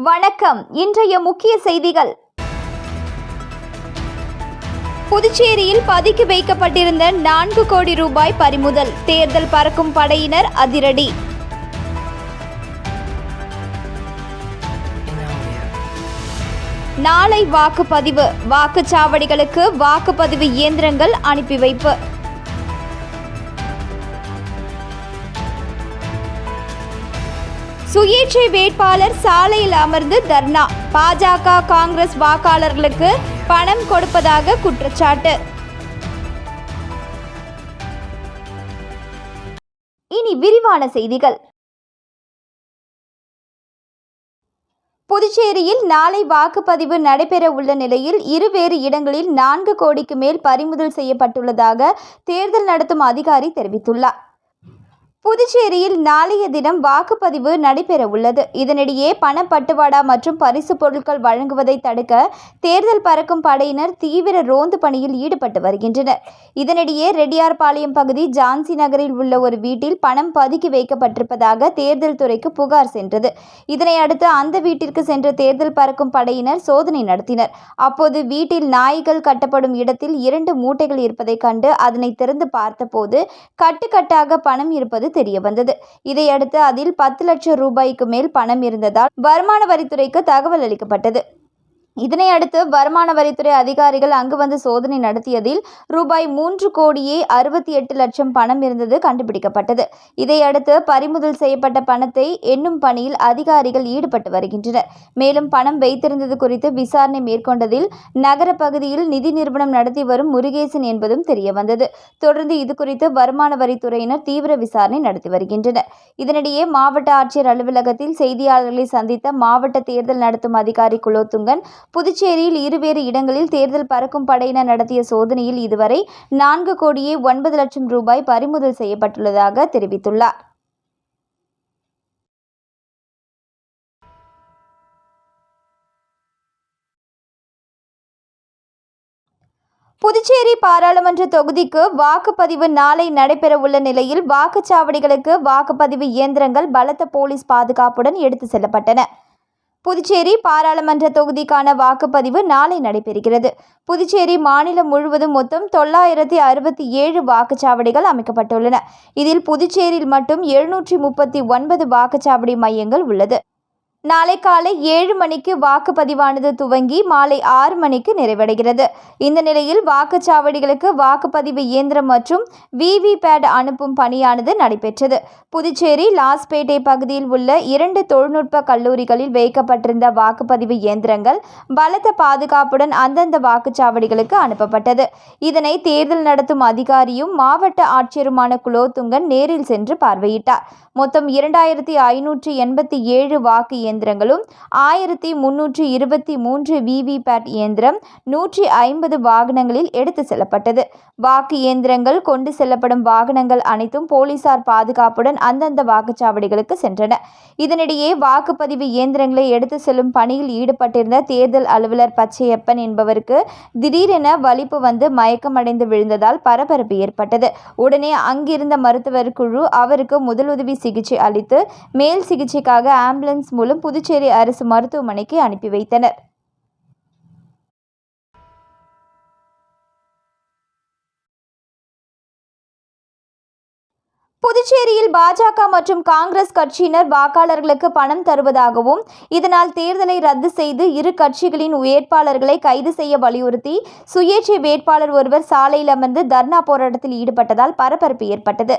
வணக்கம். இன்றைய முக்கிய செய்திகள். புதுச்சேரியில் பதுக்கி வைக்கப்பட்டிருந்த நான்கு கோடி ரூபாய் பறிமுதல். தேர்தல் பறக்கும் படையினர் அதிரடி. நாளை வாக்குப்பதிவு. வாக்குச்சாவடிகளுக்கு வாக்குப்பதிவு இயந்திரங்கள் அனுப்பி வைப்பு. சுயேட்சை வேட்பாளர் சாலையில் அமர்ந்து தர்ணா. பாஜக காங்கிரஸ் வாக்காளர்களுக்கு பணம் கொடுப்பதாக குற்றச்சாட்டு. இனி விரிவான செய்திகள். புதுச்சேரியில் நாளை வாக்குப்பதிவு நடைபெற உள்ள நிலையில் இருவேறு இடங்களில் நான்கு கோடிக்கு மேல் பறிமுதல் செய்யப்பட்டுள்ளதாக தேர்தல் நடத்தும் அதிகாரி தெரிவித்துள்ளார். புதுச்சேரியில் நாளைய தினம் வாக்குப்பதிவு நடைபெற உள்ளது இதனிடையே பணப்பட்டுவாடா மற்றும் பரிசு பொருட்கள் வழங்குவதை தடுக்க தேர்தல் பறக்கும் படையினர் தீவிர ரோந்து பணியில் ஈடுபட்டு வருகின்றனர். இதனிடையே ரெட்டியார்பாளையம் பகுதி ஜான்சி நகரில் உள்ள ஒரு வீட்டில் பணம் பதுக்கி வைக்கப்பட்டிருப்பதாக தேர்தல் துறைக்கு புகார் சென்றது. இதனை அடுத்து அந்த வீட்டிற்கு சென்ற தேர்தல் பறக்கும் படையினர் சோதனை நடத்தினர். அப்போது வீட்டில் நாய்கள் கட்டப்படும் இடத்தில் இரண்டு மூட்டைகள் இருப்பதைக் கண்டு அதனை திறந்து பார்த்தபோது கட்டுக்கட்டாக பணம் இருப்பது தெரிய வந்தது. இதையடுத்து அதில் பத்து லட்சம் ரூபாய்க்கு மேல் பணம் இருந்ததால் வருமான வரித்துறைக்கு தகவல் அளிக்கப்பட்டது. இதனை அடுத்து வருமான வரித்துறை அதிகாரிகள் அங்கு வந்து சோதனை நடத்தியதில் ரூபாய் மூன்று கோடியே அறுபத்தி எட்டு லட்சம் பணம் இருந்தது கண்டுபிடிக்கப்பட்டது. இதையடுத்து பறிமுதல் செய்யப்பட்ட பணத்தை எண்ணும் பணியில் அதிகாரிகள் ஈடுபட்டு வருகின்றனர். மேலும் பணம் வைத்திருந்தது குறித்து விசாரணை மேற்கொண்டதில் நகர பகுதியில் நிதி நிறுவனம் நடத்தி வரும் முருகேசன் என்பதும் தெரியவந்தது. தொடர்ந்து இது குறித்து வருமான வரித்துறையினர் தீவிர விசாரணை நடத்தி வருகின்றனர். இதனிடையே மாவட்ட ஆட்சியர் அலுவலகத்தில் செய்தியாளர்களை சந்தித்த மாவட்ட தேர்தல் நடத்தும் அதிகாரி குலோத்துங்கன் புதுச்சேரியில் இருவேறு இடங்களில் தேர்தல் பறக்கும் படையினர் நடத்திய சோதனையில் இதுவரை நான்கு கோடியே ஒன்பது லட்சம் ரூபாய் பறிமுதல் செய்யப்பட்டுள்ளதாக தெரிவித்துள்ளார். புதுச்சேரி பாராளுமன்ற தொகுதிக்கு வாக்குப்பதிவு நாளை நடைபெறவுள்ள நிலையில் வாக்குச்சாவடிகளுக்கு வாக்குப்பதிவு இயந்திரங்கள் பலத்த போலீஸ் பாதுகாப்புடன் எடுத்து செல்லப்பட்டன. புதுச்சேரி பாராளுமன்ற தொகுதிக்கான வாக்குப்பதிவு நாளை நடைபெறுகிறது. புதுச்சேரி மாநிலம் முழுவதும் மொத்தம் தொள்ளாயிரத்தி அறுபத்தி ஏழு வாக்குச்சாவடிகள் அமைக்கப்பட்டுள்ளன. இதில் புதுச்சேரியில் மட்டும் எழுநூற்றி முப்பத்தி ஒன்பது வாக்குச்சாவடி மையங்கள் உள்ளது. நாளை காலை ஏழு மணிக்கு வாக்குப்பதிவானது துவங்கி மாலை ஆறு மணிக்கு நிறைவடைகிறது. இந்த நிலையில் வாக்குச்சாவடிகளுக்கு வாக்குப்பதிவு இயந்திரம் மற்றும் விவிபேட் அனுப்பும் பணியானது நடைபெற்றது. புதுச்சேரி லாஸ்பேட்டை பகுதியில் உள்ள இரண்டு தொழில்நுட்ப கல்லூரிகளில் வைக்கப்பட்டிருந்த வாக்குப்பதிவு இயந்திரங்கள் பலத்த பாதுகாப்புடன் அந்தந்த வாக்குச்சாவடிகளுக்கு அனுப்பப்பட்டது. இதனை தேர்தல் நடத்தும் அதிகாரியும் மாவட்ட ஆட்சியருமான குலோத்துங்கன் நேரில் சென்று பார்வையிட்டார். மொத்தம் இரண்டாயிரத்தி ஐநூற்றி எண்பத்தி ஏழு வாக்கு இயந்திரங்களும் ஆயிரத்தி முன்னூற்றி இருபத்தி மூன்று விவிபேட் இயந்திரம் நூற்றி ஐம்பது வாகனங்களில் எடுத்து செல்லப்பட்டது. வாக்கு இயந்திரங்கள் கொண்டு செல்லப்படும் வாகனங்கள் அனைத்தும் போலீசார் பாதுகாப்புடன் அந்தந்த வாக்குச்சாவடிகளுக்கு சென்றன. இதனிடையே வாக்குப்பதிவு இயந்திரங்களை எடுத்து செல்லும் பணியில் ஈடுபட்டிருந்த தேர்தல் அலுவலர் பச்சையப்பன் என்பவருக்கு திடீரென வலிப்பு வந்து மயக்கமடைந்து விழுந்ததால் பரபரப்பு ஏற்பட்டது. உடனே அங்கிருந்த மருத்துவர் குழு அவருக்கு முதலுதவி சிகிச்சை அளித்து மேல் சிகிச்சைக்காக ஆம்புலன்ஸ் மூலம் புதுச்சேரி அரசு மருத்துவமனைக்கு அனுப்பி வைத்தனர். புதுச்சேரியில் பாஜக மற்றும் காங்கிரஸ் கட்சியினர் வாக்காளர்களுக்கு பணம் தருவதாகவும் இதனால் தேர்தலை ரத்து செய்து இரு கட்சிகளின் வேட்பாளர்களை கைது செய்ய வலியுறுத்தி சுயேட்சை வேட்பாளர் ஒருவர் சாலையில் அமர்ந்து தர்ணா போராட்டத்தில் ஈடுபட்டதால் பரபரப்பு ஏற்பட்டது.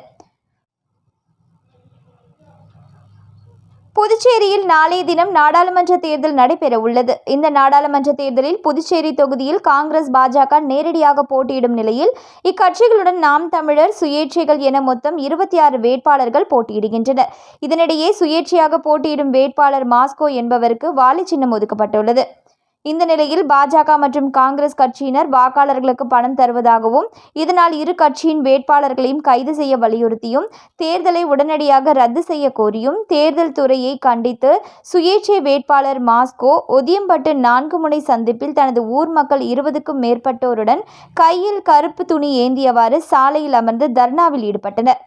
புதுச்சேரியில் நாளைய தினம் நாடாளுமன்ற தேர்தல் நடைபெற உள்ளது இந்த நாடாளுமன்ற தேர்தலில் புதுச்சேரி தொகுதியில் காங்கிரஸ் பாஜக நேரடியாக போட்டியிடும் நிலையில் இக்கட்சிகளுடன் நாம் தமிழர் சுயேட்சைகள் என மொத்தம் இருபத்தி ஆறு வேட்பாளர்கள் போட்டியிடுகின்றனர். இதனிடையே சுயேட்சையாக போட்டியிடும் வேட்பாளர் மாஸ்கோ என்பவருக்கு வாலி சின்னம் ஒதுக்கப்பட்டுள்ளது. இந்த நிலையில் பாஜக மற்றும் காங்கிரஸ் கட்சியினர் வாக்காளர்களுக்கு பணம் தருவதாகவும் இதனால் இரு கட்சியின் வேட்பாளர்களையும் கைது செய்ய வலியுறுத்தியும் தேர்தலை உடனடியாக ரத்து செய்ய கோரியும் தேர்தல் துறையை கண்டித்து சுயேட்சை வேட்பாளர் மாஸ்கோ ஒதியம்பட்டு நான்கு முனை சந்திப்பில் தனது ஊர் மக்கள் இருபதுக்கும் மேற்பட்டோருடன் கையில் கருப்பு துணி ஏந்தியவாறு சாலையில் அமர்ந்து தர்ணாவில் ஈடுபட்டனர்.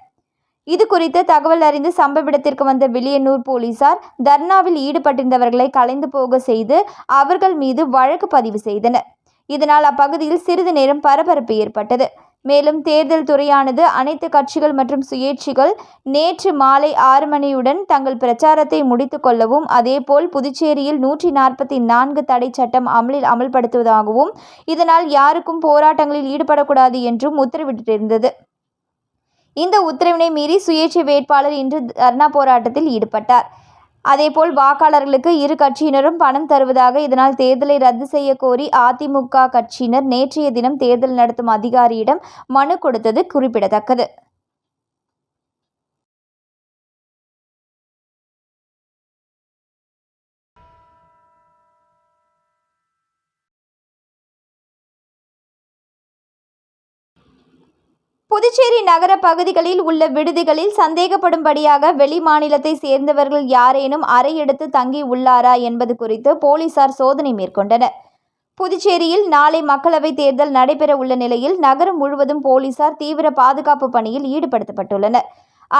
இது குறித்து தகவல் அறிந்து சம்பவ இடத்திற்கு வந்த வில்லியனூர் போலீசார் தர்ணாவில் ஈடுபட்டிருந்தவர்களை கலைந்து போக செய்து அவர்கள் மீது வழக்கு பதிவு செய்தனர். இதனால் அப்பகுதியில் சிறிது நேரம் பரபரப்பு ஏற்பட்டது. மேலும் தேர்தல் துறையானது அனைத்து கட்சிகள் மற்றும் சுயேட்சிகள் நேற்று மாலை ஆறு மணியுடன் தங்கள் பிரச்சாரத்தை முடித்து கொள்ளவும் அதேபோல் புதுச்சேரியில் நூற்றி நாற்பத்தி நான்கு தடை சட்டம் அமலில் அமல்படுத்துவதாகவும் இதனால் யாருக்கும் போராட்டங்களில் ஈடுபடக்கூடாது என்றும் உத்தரவிட்டிருந்தது. இந்த உத்தரவினை மீறி சுயேட்சை வேட்பாளர் இன்று தர்ணா போராட்டத்தில் ஈடுபட்டார். அதேபோல் வாக்காளர்களுக்கு இரு கட்சியினரும் பணம் தருவதாக இதனால் தேர்தலை ரத்து செய்ய கோரி அதிமுக கட்சியினர் நேற்றைய தினம் தேர்தல் நடத்தும் அதிகாரியிடம் மனு கொடுத்தது குறிப்பிடத்தக்கது. புதுச்சேரி நகர பகுதிகளில் உள்ள விடுதிகளில் சந்தேகப்படும்படியாக வெளி மாநிலத்தை சேர்ந்தவர்கள் யாரேனும் அறை எடுத்து தங்கி உள்ளாரா என்பது குறித்து போலீசார் சோதனை மேற்கொண்டனர். புதுச்சேரியில் நாளை மக்களவைத் தேர்தல் நடைபெற உள்ள நிலையில் நகரம் முழுவதும் போலீசார் தீவிர பாதுகாப்பு பணியில் ஈடுபடுத்தப்பட்டுள்ளனர்.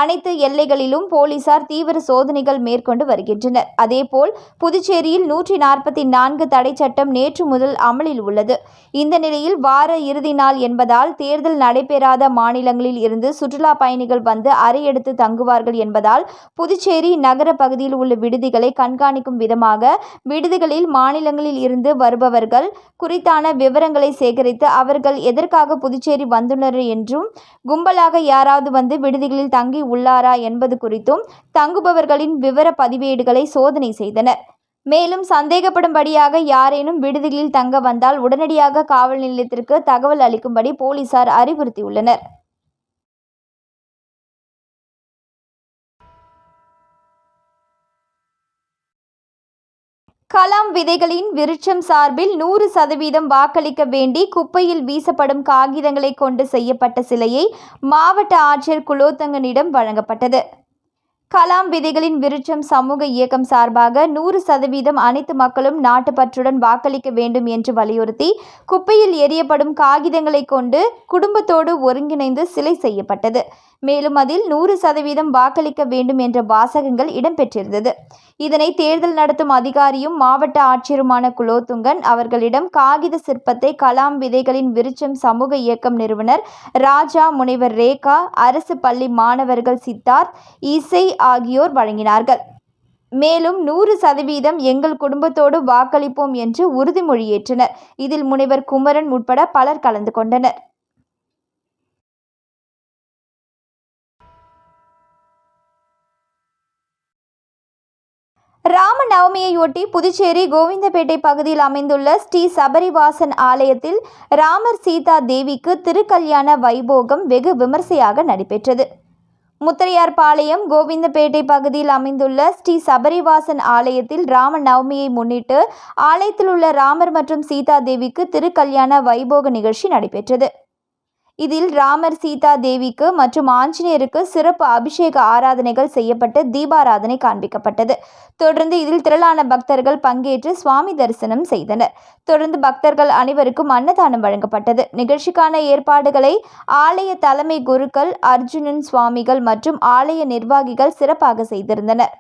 அனைத்து எல்லைகளிலும் போலீசார் தீவிர சோதனைகள் மேற்கொண்டு வருகின்றனர். அதேபோல் புதுச்சேரியில் நூற்றி நாற்பத்தி நான்கு தடை சட்டம் நேற்று முதல் அமலில் உள்ளது. இந்த நிலையில் வார இறுதி நாள் என்பதால் தேர்தல் நடைபெறாத மாநிலங்களில் இருந்து சுற்றுலா பயணிகள் வந்து அறையெடுத்து தங்குவார்கள் என்பதால் புதுச்சேரி நகர பகுதியில் உள்ள விடுதிகளை கண்காணிக்கும் விதமாக விடுதிகளில் மாநிலங்களில் இருந்து வருபவர்கள் குறித்தான விவரங்களை சேகரித்து அவர்கள் எதற்காக புதுச்சேரி வந்துள்ளனர் என்றும் கும்பலாக யாராவது வந்து விடுதிகளில் தங்கி உள்ளாரா என்பது குறித்தும் தங்குபவர்களின் விவர பதிவேடுகளை சோதனை செய்தனர். மேலும் சந்தேகப்படும்படியாக யாரேனும் விடுதிகளில் தங்க வந்தால் உடனடியாக காவல் நிலையத்திற்கு தகவல் அளிக்கும்படி போலீசார் அறிவுறுத்தியுள்ளனர். கலாம் விதைகளின் விருட்சம் சார்பில் நூறு சதவீதம் வாக்களிக்க வேண்டி குப்பையில் வீசப்படும் காகிதங்களை கொண்டு செய்யப்பட்ட சிலையை மாவட்ட ஆட்சியர் குலோத்தங்கனிடம் வழங்கப்பட்டது. கலாம் விதைகளின் விருட்சம் சமூக இயக்கம் சார்பாக நூறு சதவீதம் அனைத்து மக்களும் நாட்டுப்பற்றுடன் வாக்களிக்க வேண்டும் என்று வலியுறுத்தி குப்பையில் எரியப்படும் காகிதங்களை கொண்டு குடும்பத்தோடு ஒருங்கிணைந்து சிலை செய்யப்பட்டது. மேலும் அதில் நூறு சதவீதம் வாக்களிக்க வேண்டும் என்ற வாசகங்கள் இடம்பெற்றிருந்தது. இதனை தேர்தல் நடத்தும் அதிகாரியும் மாவட்ட ஆட்சியருமான குலோத்துங்கன் அவர்களிடம் காகித சிற்பத்தை கலாம் விதைகளின் விருச்சம் சமூக இயக்கம் நிறுவனர் ராஜா முனைவர் ரேகா அரசு பள்ளி மாணவர்கள் சித்தார்த் இசை ஆகியோர் வழங்கினார்கள். மேலும் நூறு சதவீதம் எங்கள் குடும்பத்தோடு வாக்களிப்போம் என்று உறுதிமொழியேற்றனர். இதில் முனைவர் குமரன் உட்பட பலர் கலந்து கொண்டனர். ராம நவமியையொட்டி புதுச்சேரி கோவிந்தபேட்டை பகுதியில் அமைந்துள்ள ஸ்ரீ சபரிவாசன் ஆலயத்தில் ராமர் சீதா தேவிக்கு திருக்கல்யாண வைபோகம் வெகு விமர்சையாக நடைபெற்றது. முத்தரையார்பாளையம் கோவிந்தபேட்டை பகுதியில் அமைந்துள்ள ஸ்ரீ சபரிவாசன் ஆலயத்தில் ராம நவமியை முன்னிட்டு ஆலயத்தில் உள்ள ராமர் மற்றும் சீதா தேவிக்கு திருக்கல்யாண வைபோக நிகழ்ச்சி நடைபெற்றது. இதில் ராமர் சீதா தேவிக்கு மற்றும் ஆஞ்சநேயருக்கு சிறப்பு அபிஷேக ஆராதனைகள் செய்யப்பட்டு தீபாராதனை காண்பிக்கப்பட்டது. தொடர்ந்து இதில் திரளான பக்தர்கள் பங்கேற்று சுவாமி தரிசனம் செய்தனர். தொடர்ந்து பக்தர்கள் அனைவருக்கும் அன்னதானம் வழங்கப்பட்டது. நிகழ்ச்சிக்கான ஏற்பாடுகளை ஆலய தலைமை குருக்கள் அர்ஜுனன் சுவாமிகள் மற்றும் ஆலய நிர்வாகிகள் சிறப்பாக செய்திருந்தனர்.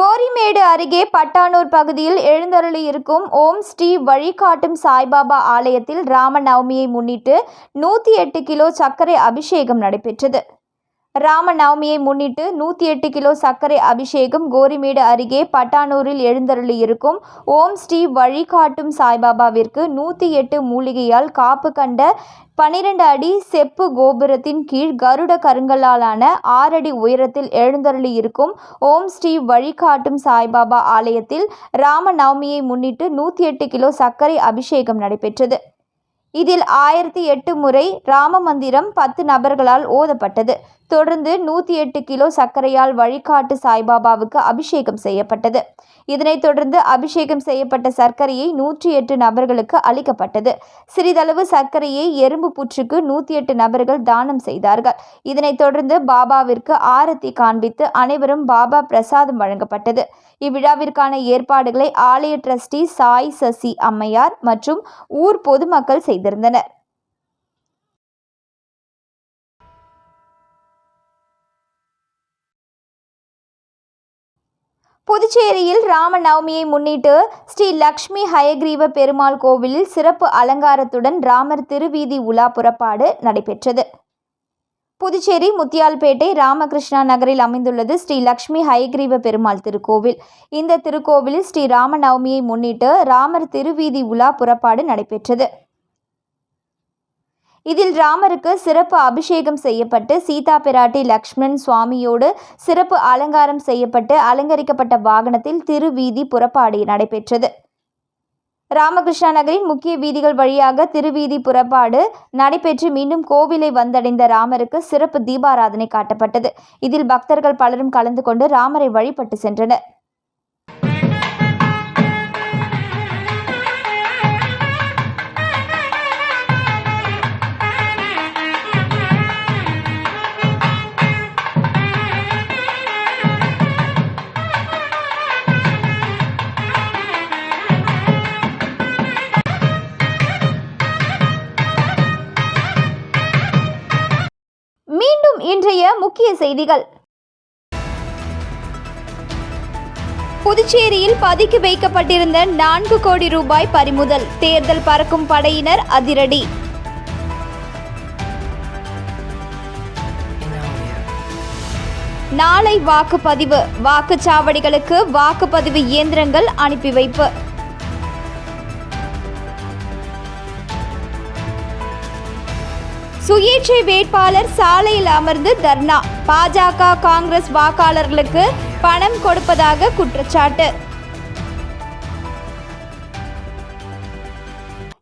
கோரிமேடு அருகே பட்டானூர் பகுதியில் எழுந்தருளியிருக்கும் ஓம் ஸ்ரீ வழிகாட்டும் சாய்பாபா ஆலயத்தில் ராமநவமியை முன்னிட்டு நூற்றி எட்டு கிலோ சர்க்கரை அபிஷேகம் நடைபெற்றது. ராமநவமியை முன்னிட்டு நூற்றி எட்டு கிலோ சர்க்கரை அபிஷேகம் கோரிமேடு அருகே பட்டானூரில் எழுந்தருளி இருக்கும் ஓம் ஸ்ரீ வழிகாட்டும் சாய்பாபாவிற்கு நூற்றி எட்டு மூலிகையால் காப்பு கண்ட பனிரெண்டு அடி செப்பு கோபுரத்தின் கீழ் கருட கருங்கலாலான ஆறடி உயரத்தில் எழுந்தருளி இருக்கும் ஓம் ஸ்ரீ வழிகாட்டும் சாய்பாபா ஆலயத்தில் ராம நவமியை முன்னிட்டு நூற்றி எட்டு கிலோ சர்க்கரை அபிஷேகம் நடைபெற்றது. இதில் ஆயிரத்தி எட்டு முறை ராம மந்திரம் பத்து நபர்களால் ஓதப்பட்டது. தொடர்ந்து நூற்றி எட்டு கிலோ சர்க்கரையால் வழிகாட்டு சாய்பாபாவுக்கு அபிஷேகம் செய்யப்பட்டது. இதனைத் தொடர்ந்து அபிஷேகம் செய்யப்பட்ட சர்க்கரையை நூற்றி எட்டு நபர்களுக்கு அளிக்கப்பட்டது. சிறிதளவு சர்க்கரையை எறும்பு புற்றுக்கு நூற்றி எட்டு நபர்கள் தானம் செய்தார்கள். இதனைத் தொடர்ந்து பாபாவிற்கு ஆரத்தி காண்பித்து அனைவரும் பாபா பிரசாதம் வழங்கப்பட்டது. இவ்விழாவிற்கான ஏற்பாடுகளை ஆலய டிரஸ்டி சாய் சசி அம்மையார் மற்றும் ஊர் பொதுமக்கள் செய்திருந்தனர். புதுச்சேரியில் ராம நவமியை முன்னிட்டு ஸ்ரீ லக்ஷ்மி ஹயக்ரீவ பெருமாள் கோவிலில் சிறப்பு அலங்காரத்துடன் ராமர் திருவீதி உலா புறப்பாடு நடைபெற்றது. புதுச்சேரி முத்தியால்பேட்டை ராமகிருஷ்ணா நகரில் அமைந்துள்ளது ஸ்ரீ லக்ஷ்மி ஹயக்ரீவ பெருமாள் திருக்கோவில். இந்த திருக்கோவிலில் ஸ்ரீ ராம நவமியை முன்னிட்டு ராமர் திருவீதி உலா புறப்பாடு நடைபெற்றது. இதில் ராமருக்கு சிறப்பு அபிஷேகம் செய்யப்பட்டு சீதா பிராட்டி லக்ஷ்மண் சுவாமியோடு சிறப்பு அலங்காரம் செய்யப்பட்டு அலங்கரிக்கப்பட்ட வாகனத்தில் திருவீதி புறப்பாடு நடைபெற்றது. ராமகிருஷ்ணா நகரின் முக்கிய வீதிகள் வழியாக திருவீதி புறப்பாடு நடைபெற்று மீண்டும் கோவிலை வந்தடைந்த ராமருக்கு சிறப்பு தீபாராதனை காட்டப்பட்டது. இதில் பக்தர்கள் பலரும் கலந்து கொண்டு ராமரை வழிபட்டு சென்றனர். முக்கிய செய்திகள். புதுச்சேரியில் பதுக்கி வைக்கப்பட்டிருந்த நான்கு கோடி ரூபாய் பறிமுதல். தேர்தல் பறக்கும் படையினர் அதிரடி. நாளை வாக்குப்பதிவு. வாக்குச்சாவடிகளுக்கு வாக்குப்பதிவு இயந்திரங்கள் அனுப்பி வைப்பு. சுயேட்சை வேட்பாளர் சாலையில் அமர்ந்து தர்ணா. பாஜக காங்கிரஸ் வாக்காளர்களுக்கு பணம் கொடுப்பதாக குற்றச்சாட்டு.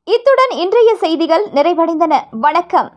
இத்துடன் இன்றைய செய்திகள் நிறைவடைந்தன. வணக்கம்.